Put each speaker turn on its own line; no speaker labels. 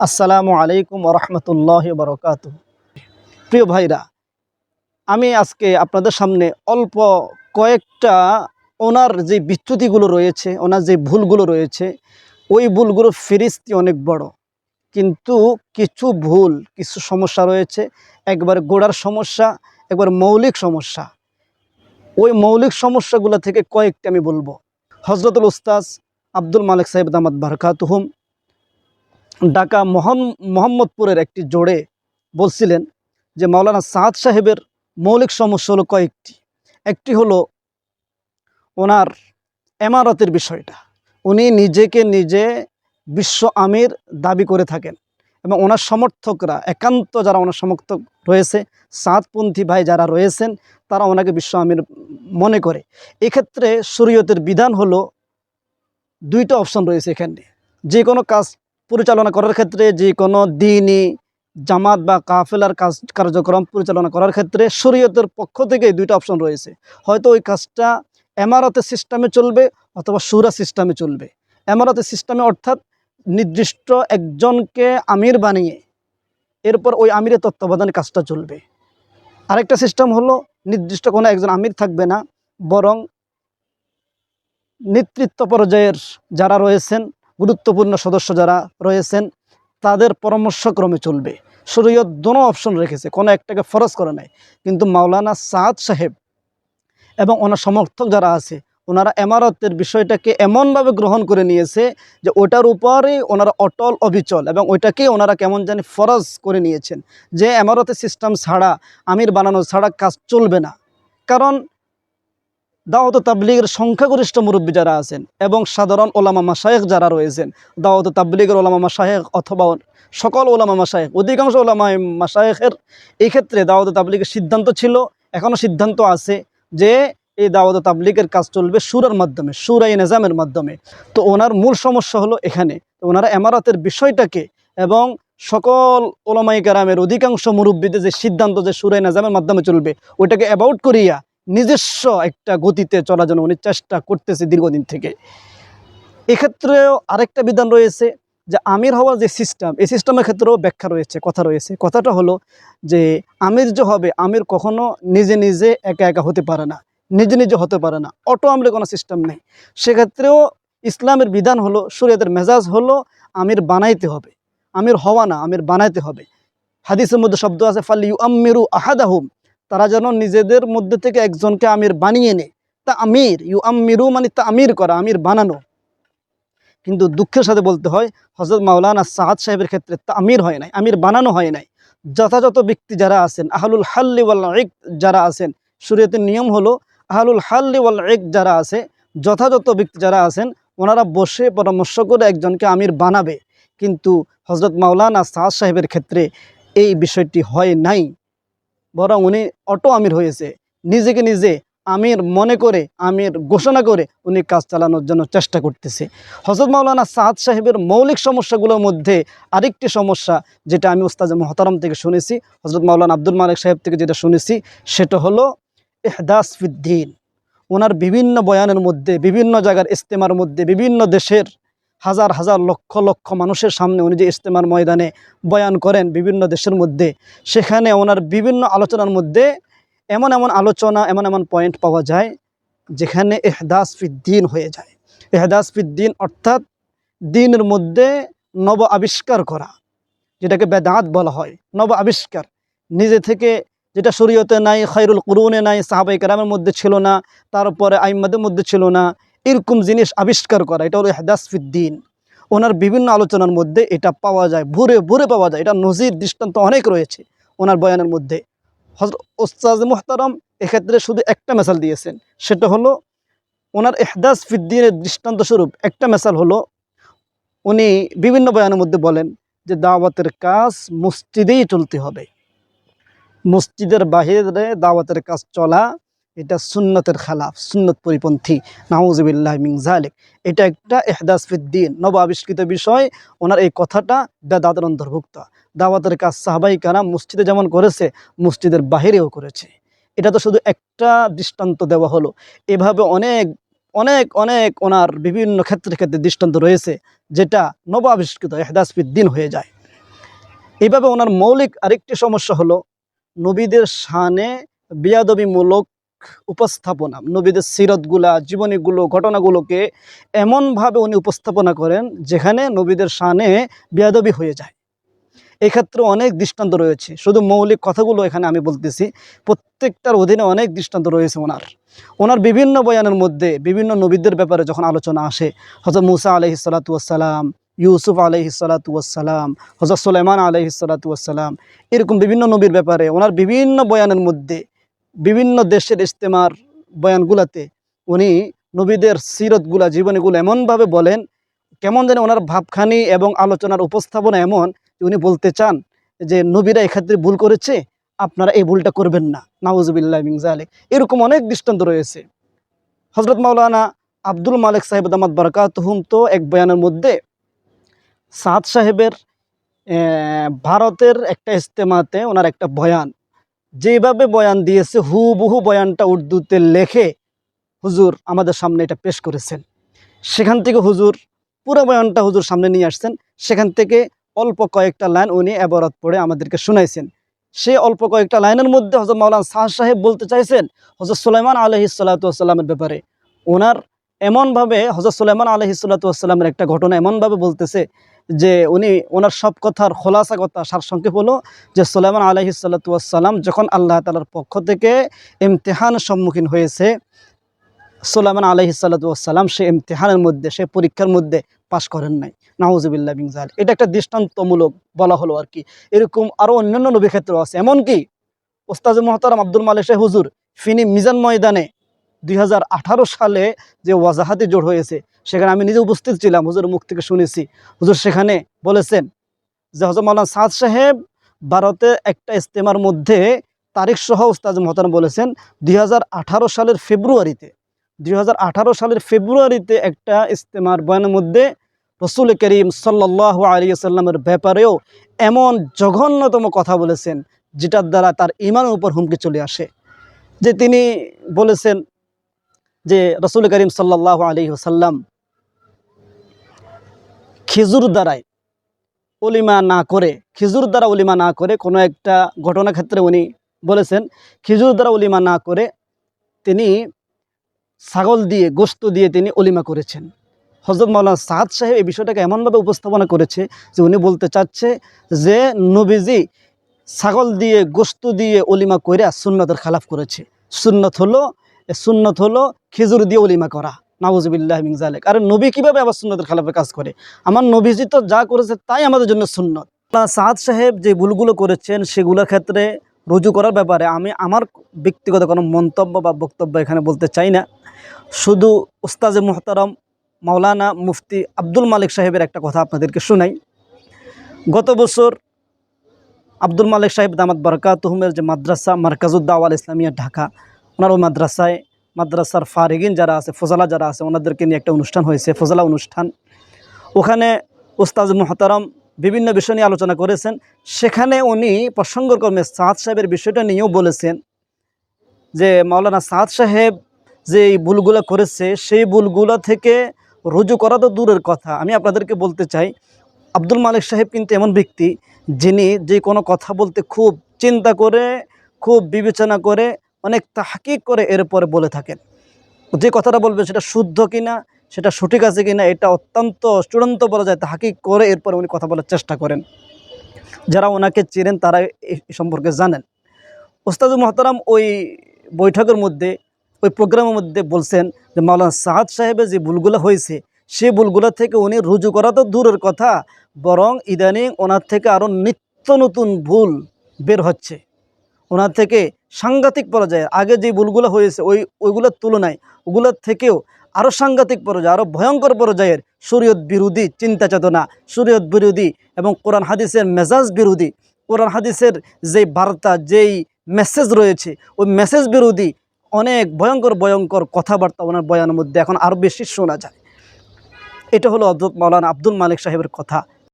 আসসালামু আলাইকুম রহমতুল্লাহ বরকাত প্রিয় ভাইরা, আমি আজকে আপনাদের সামনে অল্প কয়েকটা ওনার যে বিচ্যুতিগুলো রয়েছে, ওনার যে ভুলগুলো রয়েছে, ওই ভুলগুলো ফিরিস্তি অনেক বড়। কিন্তু কিছু ভুল, কিছু সমস্যা রয়েছে। একবার গোড়ার সমস্যা, একবার মৌলিক সমস্যা। ওই মৌলিক সমস্যাগুলো থেকে কয়েকটি আমি বলব। হজরতুল উস্তাজ আব্দুল মালিক সাহেব দামাদ বারকাতুহুম ঢাকা মোহাম, মোহাম্মদপুরের একটি জোড়ে বলছিলেন যে মাওলানা সাদ সাহেবের মৌলিক সমস্যা হলো কয়েকটি। একটি হলো ওনার এমারতের বিষয়টা। উনি নিজেকে নিজে বিশ্ব আমির দাবি করে থাকেন এবং ওনার সমর্থকরা, একান্ত যারা ওনার সমর্থক রয়েছে সাতপন্থী ভাই যারা রয়েছেন, তারা ওনাকে বিশ্ব আমির মনে করে। এক্ষেত্রে শরীয়তের বিধান হলো দুইটা অপশন রয়েছে এখানে। যে কোনো কাজ পরিচালনা করার ক্ষেত্রে যে কোনো দিনই জামাত বা কাফেলার কাজ কার্যক্রম পরিচালনা করার ক্ষেত্রে শরীয়তের পক্ষ থেকে দুইটা অপশন রয়েছে। হয়তো ওই কাজটা এমারতের সিস্টেমে চলবে অথবা সুরা সিস্টেমে চলবে। এমারতের সিস্টেমে অর্থাৎ নির্দিষ্ট একজনকে আমির বানিয়ে এরপর ওই আমিরের তত্ত্বাবধানে কাজটা চলবে। আরেকটা সিস্টেম হলো নির্দিষ্ট কোনো একজন আমির থাকবে না, বরং নেতৃত্ব পর্যায়ের যারা রয়েছেন গুরুত্বপূর্ণ সদস্য যারা রয়েছেন, তাদের পরামর্শক্রমে চলবে। শরীয়ত দোনো অপশন রেখেছে, কোনো একটাকে ফরজ করে নাই। কিন্তু মাওলানা সাদ সাহেব এবং ওনার সমর্থক যারা আছে, ওনারা এমারতের বিষয়টাকে এমনভাবে গ্রহণ করে নিয়েছে যে ওটার উপরে ওনারা অটল অবিচল এবং ওইটাকেই ওনারা কেমন জানি ফরজ করে নিয়েছেন। যে এমারতের সিস্টেম ছাড়া, আমির বানানো ছাড়া কাজ চলবে না। কারণ দাওয়াত তাবলিগের সংখ্যাগরিষ্ঠ মুরব্বী যারা আছেন এবং সাধারণ ওলামা মাসায়েক যারা রয়েছেন, দাওয়াত তাবলিগের ওলামা মাসায়েক অথবা সকল ওলামা মাসায়েক অধিকাংশ ওলামা মাসায়েকের এই ক্ষেত্রে দাওয়াত তাবলিগের সিদ্ধান্ত ছিল এখনও সিদ্ধান্ত আছে যে এই দাওয়াত তাবলিগের কাজ চলবে সুরার মাধ্যমে, সুরাই নিজামের মাধ্যমে। তো ওনার মূল সমস্যা হলো এখানে ওনারা এমারাতের বিষয়টাকে এবং সকল ওলামাই কারামের অধিকাংশ মুরব্বীদের যে সিদ্ধান্ত যে সুরাই নিজামের মাধ্যমে চলবে, ওইটাকে অ্যাবাউট করিয়া নিজস্ব একটা গতিতে চলার জন্য উনি চেষ্টা করতেছে দীর্ঘদিন থেকে। এক্ষেত্রেও আরেকটা বিধান রয়েছে যে আমির হওয়ার যে সিস্টেম এই সিস্টেমের ক্ষেত্রেও ব্যাখ্যা রয়েছে, কথা রয়েছে। কথাটা হলো যে আমির যে হবে, আমির কখনো নিজে নিজে একা একা হতে পারে না, নিজে নিজে হতে পারে না। অটো আমলে কোনো সিস্টেম নেই। সেক্ষেত্রেও ইসলামের বিধান হলো, শরীয়তের মেজাজ হলো আমির বানাইতে হবে। আমির হওয়া না, আমির বানাইতে হবে। হাদিসের মধ্যে শব্দ আছে ফালি ইউ আমিরু আহাদাহুম। তারা যেন নিজেদের মধ্যে থেকে একজনকে আমির বানিয়ে নেয়। তা আমির, ইউ আমিরু মানে তা আমির করা, আমির বানানো। কিন্তু দুঃখের সাথে বলতে হয় হজরত মাওলানা সাহাদ সাহেবের ক্ষেত্রে তা আমির হয় নাই, আমির বানানো হয় নাই। যথাযথ ব্যক্তি যারা আছেন, আহলুল হাল্লি ওয়াল এক যারা আছেন শরীয়তের নিয়ম হলো, আহলুল হাল্লি ওয়াল এক যারা আছে, যথাযথ ব্যক্তি যারা আছেন, ওনারা বসে পরামর্শ করে একজনকে আমির বানাবে। কিন্তু হজরত মাওলানা সাহাদ সাহেবের ক্ষেত্রে এই বিষয়টি হয় নাই। বরং উনি অটো আমির হয়েছে। নিজেকে নিজে আমির মনে করে, আমির ঘোষণা করে উনি কাজ চালানোর জন্য চেষ্টা করতেছে। হজরত মাওলানা সাদ সাহেবের মৌলিক সমস্যাগুলোর মধ্যে আরেকটি সমস্যা যেটা আমি উস্তাজ মহতারম থেকে শুনেছি হজরত মাওলানা আব্দুল মালিক সাহেব থেকে যেটা শুনেছি, সেটা হলো এহদাস ফিদ্দিন ওনার বিভিন্ন বয়ানের মধ্যে, বিভিন্ন জায়গার ইস্তেমার মধ্যে, বিভিন্ন দেশের হাজার হাজার লক্ষ লক্ষ মানুষের সামনে উনি যে ইস্তেমার ময়দানে বয়ান করেন বিভিন্ন দেশের মধ্যে, সেখানে ওনার বিভিন্ন আলোচনার মধ্যে এমন এমন আলোচনা, এমন এমন পয়েন্ট পাওয়া যায় যেখানে এহদাস ফিদ্দিন হয়ে যায়। এহদাস ফিদ্দিন অর্থাৎ দিনের মধ্যে নব আবিষ্কার করা, যেটাকে বেদাঁত বলা হয়। নব আবিষ্কার, নিজে থেকে যেটা শরীয়তে নাই খৈরুল কুরুনে নাই সাহাবাই কারামের মধ্যে ছিল না, তারপরে আইম্মাদের মধ্যে ছিল না এরকম জিনিস আবিষ্কার করা, এটা হলো এহদাস ফিদ্দিন ওনার বিভিন্ন আলোচনার মধ্যে এটা পাওয়া যায়, ভুরে ভুরে পাওয়া যায়, এটা নজির দৃষ্টান্ত অনেক রয়েছে ওনার বয়ানের মধ্যে। হজরত ওস্তাজ মোহতারম এক্ষেত্রে শুধু একটা মেসাল দিয়েছেন, সেটা হলো ওনার এহদাস ফিদ্দিনের দৃষ্টান্ত স্বরূপ। একটা মেসাল হলো, উনি বিভিন্ন বয়ানের মধ্যে বলেন যে দাওয়াতের কাজ মসজিদেই চলতে হবে। মসজিদের বাহিরে দাওয়াতের কাজ চলা এটা সুন্নতের খালাফ, সুন্নত পরিপন্থী। নাউজবিল্লাহ মিং জালেক এটা একটা এহদাস ফিদ্দিন নব আবিষ্কৃত বিষয়। ওনার এই কথাটা বেদাতের অন্তর্ভুক্ত। দাওয়াতের কাজ সাহাবাই কারা মসজিদে যেমন করেছে, মসজিদের বাহিরেও করেছে। এটা তো শুধু একটা দৃষ্টান্ত দেওয়া হলো। এভাবে অনেক অনেক অনেক ওনার বিভিন্ন ক্ষেত্রে ক্ষেত্রে দৃষ্টান্ত রয়েছে, যেটা নব আবিষ্কৃত এহদাস ফিদ্দিন হয়ে যায়। এইভাবে ওনার মৌলিক আরেকটি সমস্যা হলো, নবীদের শানে বিয়াদবিমূলক উপস্থাপনা। নবীদের সিরতগুলা, জীবনীগুলো, ঘটনাগুলোকে এমনভাবে উনি উপস্থাপনা করেন যেখানে নবীদের শানে বিয়াদবি হয়ে যায়। এক্ষেত্রে অনেক দৃষ্টান্ত রয়েছে। শুধু মৌলিক কথাগুলো এখানে আমি বলতেছি, প্রত্যেকটার অধীনে অনেক দৃষ্টান্ত রয়েছে ওনার। ওনার বিভিন্ন বয়ানের মধ্যে বিভিন্ন নবীদের ব্যাপারে যখন আলোচনা আসে হজরত মুসা আলহি সালাতুয়াসাল্লাম ইউসুফ আলহি সালাতুয়াসাল্লাম হজরত সুলাইমান আলহি সালাতুয়াসাল্লাম এরকম বিভিন্ন নবীর ব্যাপারে ওনার বিভিন্ন বয়ানের মধ্যে বিভিন্ন দেশের ইজতেমার বয়ানগুলাতে উনি নবীদের সিরতগুলা, জীবনীগুলো এমনভাবে বলেন, কেমন যেন ওনার ভাবখানি এবং আলোচনার উপস্থাপনা এমন উনি বলতে চান যে, নবীরা এক্ষেত্রে ভুল করেছে, আপনারা এই ভুলটা করবেন না। নাউজুবিল্লাহ মিংজালে এরকম অনেক দৃষ্টান্ত রয়েছে। হজরত মাওলানা আব্দুল মালিক সাহেব দামাদ বরকাতহুম তো এক বয়ানের মধ্যে, সাদ সাহেবের ভারতের একটা ইজতেমাতে ওনার একটা বয়ান যেভাবে বয়ান দিয়েছে, হুবহু বয়ানটা উর্দুতে লেখে হুজুর আমাদের সামনে এটা পেশ করেছেন। সেখান থেকে হুজুর পুরো বয়ানটা হুজুর সামনে নিয়ে আসছেন। সেখান থেকে অল্প কয়েকটা লাইন উনি এবারত পড়ে আমাদেরকে শুনাইছেন। সে অল্প কয়েকটা লাইনের মধ্যে হজরত মাওলানা শাহ সাহেব বলতে চাইছেন হজরত সুলাইমান আলহি সাল্লাতামের ব্যাপারে। ওনার এমনভাবে হজরত সুলাইমান আলহি সাল্লাতামের একটা ঘটনা এমনভাবে বলতেছে যে উনি ওনার সব কথার খোলাসা কথা সারসংক্ষেপ হলো যে সুলাইমান আলহি সাল্লাতাম যখন আল্লাহ তালার পক্ষ থেকে ইমতেহান সম্মুখীন হয়েছে, সুলাইমান আলহি সাল্লাতাম সে ইমতেহানের মধ্যে, সে পরীক্ষার মধ্যে পাশ করেন নাই। নাউজুবিল্লাহ বিংজাল এটা একটা দৃষ্টান্তমূলক বলা হলো আর কি। এরকম আরও অন্যান্য নবী ক্ষেত্র আছে। এমনকি ওস্তাজ মোহতারাম আব্দুল মালিক শাহ হুজুর, ফিনি মিজান ময়দানে দুই হাজার আঠারো সালে যে ওয়াজাহাতি জোড় হয়েছে, সেখানে আমি নিজে উপস্থিত ছিলাম হুজুর মুখ থেকে শুনেছি। হুজুর সেখানে বলেছেন যে হজর মাওলানা সাদ সাহেব ভারতে একটা ইস্তেমার মধ্যে তারিখ সহ উস্তাজ মহতারাম বলেছেন, দুই হাজার আঠারো সালের ফেব্রুয়ারিতে, দুই হাজার আঠারো সালের ফেব্রুয়ারিতে একটা ইস্তেমার বয়ানের মধ্যে রসুল করিম সাল্লাহ আলী সাল্লামের ব্যাপারেও এমন জঘন্যতম কথা বলেছেন, যেটার দ্বারা তার ইমানের উপর হুমকি চলে আসে। যে তিনি বলেছেন যে রসুল করিম সাল্লাহ আলী সাল্লাম খেজুর দ্বারাই অলিমা না করে, খেজুর দ্বারা অলিমা না করে কোনো একটা ঘটনা ক্ষেত্রে উনি বলেছেন, খেজুর দ্বারা অলিমা না করে তিনি ছাগল দিয়ে, গোস্ত দিয়ে তিনি অলিমা করেছেন। হজরত মাওলানা সাদ সাহেব এই বিষয়টাকে এমনভাবে উপস্থাপনা করেছে যে উনি বলতে চাচ্ছে যে নবীজি ছাগল দিয়ে, গোস্ত দিয়ে অলিমা করে সুন্নতের খালাফ করেছে। সুন্নত হলো সুন্নত হলো খেজুর দিয়ে অলিমা করা। নাবুজবিল্লাহ মিংজালেক আর নবী কীভাবে আবার সুন্নতের খালাফে কাজ করে? আমার নবীজি তো যা করেছে তাই আমাদের জন্য সুন্নত। সাদ সাহেব যে ভুলগুলো করেছেন সেগুলোর ক্ষেত্রে রুজু করার ব্যাপারে আমি আমার ব্যক্তিগত কোনো মন্তব্য বা বক্তব্য এখানে বলতে চাই না। শুধু উস্তাজে মোহতারম মাওলানা মুফতি আব্দুল মালিক সাহেবের একটা কথা আপনাদেরকে শোনাই। গত বছর আব্দুল মালিক সাহেব দামাত বরকাতহুমের যে মাদ্রাসা মার্কাজুদ্দাওয়াল ইসলামিয়া ঢাকা ওনার মাদ্রাসায়, মাদ্রাসার ফারিগিন যারা আছে, ফজলা যারা আছে, ওনাদেরকে নিয়ে একটা অনুষ্ঠান হয়েছে, ফজলা অনুষ্ঠান। ওখানে উস্তাজ মোহতারম বিভিন্ন বিষয় নিয়ে আলোচনা করেছেন। সেখানে উনি প্রসঙ্গক্রমে সাদ সাহেবের বিষয়টা নিয়েও বলেছেন যে, মাওলানা সাদ সাহেব যে এই ভুলগুলো করেছে, সেই ভুলগুলো থেকে রুজু করা তো দূরের কথা। আমি আপনাদেরকে বলতে চাই, আব্দুল মালিক সাহেব কিন্তু এমন ব্যক্তি যিনি যে কোনো কথা বলতে খুব চিন্তা করে, খুব বিবেচনা করে অনেক তাহকিক করে এরপরে বলে থাকেন। যে কথাটা বলবে সেটা শুদ্ধ কিনা, সেটা সঠিক আছে কিনা, এটা অত্যন্ত চূড়ান্ত বলা যায়, তাহাকিক করে এরপরে উনি কথা বলার চেষ্টা করেন। যারা ওনাকে চেনেন তারা এই সম্পর্কে জানেন। ওস্তাদুল মহতারাম ওই বৈঠকের মধ্যে, ওই প্রোগ্রামের মধ্যে বলছেন যে, মাওলানা সাহাদ সাহেবের যে ভুলগুলো হয়েছে সেই ভুলগুলো থেকে উনি রুজু করা তো দূরের কথা, বরং ইদানিং ওনার থেকে আরও নিত্য নতুন ভুল বের হচ্ছে। ওনার থেকে সাংঘাতিক পর্যায়ে আগে যে ভুলগুলো হয়েছে, ওই, ওইগুলোর তুলনায় ওগুলোর থেকেও আরও সাংঘাতিক পর্যায়ে আরও ভয়ঙ্কর পর্যায়ের শরীয়ত বিরোধী চিন্তা চেতনা, শরীয়ত বিরোধী এবং কোরআন হাদিসের মেজাজ বিরোধী। কোরআন হাদিসের যেই বার্তা, যেই মেসেজ রয়েছে, ওই মেসেজ বিরোধী অনেক ভয়ঙ্কর ভয়ঙ্কর কথাবার্তা ওনার বয়ানের মধ্যে এখন আরও বেশি শোনা যায়। এটা হলো মাওলানা আব্দুল মালিক সাহেবের কথা।